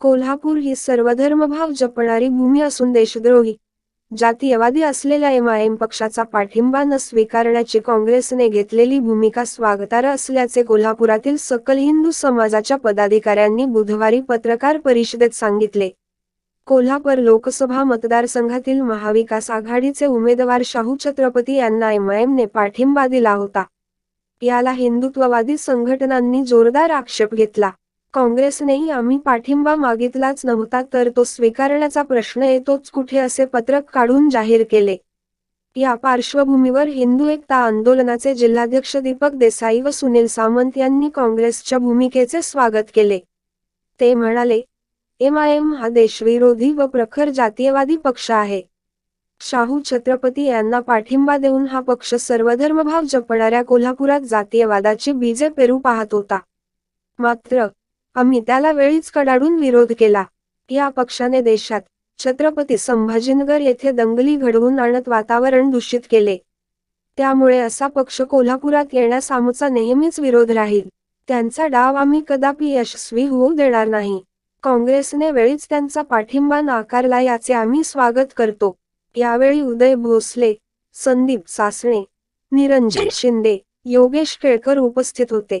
कोल्हापूर ही सर्वधर्मभाव जपणारी भूमी असून देशद्रोही. जातीयवादी असलेल्या एम आय एम पक्षाचा पाठिंबा न स्वीकारण्याची काँग्रेसने घेतलेली भूमिका स्वागतार्ह असल्याचे कोल्हापुरातील सकल हिंदू समाजाच्या पदाधिकाऱ्यांनी बुधवारी पत्रकार परिषदेत सांगितले. कोल्हापूर लोकसभा मतदारसंघातील महाविकास आघाडीचे उमेदवार शाहू छत्रपती यांना एमआयएमने पाठिंबा दिला होता. याला हिंदुत्ववादी संघटनांनी जोरदार आक्षेप घेतला. काँग्रेसनेही आम्ही पाठिंबा मागितलाच नव्हता तर तो स्वीकारण्याचा प्रश्न येतोच कुठे असे पत्रक काढून जाहीर केले. या पार्श्वभूमीवर हिंदू एकता आंदोलनाचे जिल्हाध्यक्ष दीपक देसाई व सुनील सामंत यांनी काँग्रेसच्या भूमिकेचे स्वागत केले. ते म्हणाले एमआयएम हा देशविरोधी व प्रखर जातीयवादी पक्ष आहे. शाहू छत्रपती यांना पाठिंबा देऊन हा पक्ष सर्वधर्मभाव जपणाऱ्या कोल्हापुरात जातीयवादाची बीजे पेरू पाहत होता. मात्र आम्ही त्याला वेळीच कडाडून विरोध केला. या पक्षाने देशात छत्रपती संभाजीनगर येथे दंगली घडवून आणत वातावरण दूषित केले. त्यामुळे असा पक्ष कोल्हापुरात येण्यास आमचा नेहमीच विरोध राहील. त्यांचा डाव आम्ही कदापि यशस्वी होऊ देणार नाही. काँग्रेसने वेळीच त्यांचा पाठिंबा नाकारला याचे आम्ही स्वागत करतो. यावेळी उदय भोसले संदीप सासणे निरंजन शिंदे योगेश केळकर उपस्थित होते.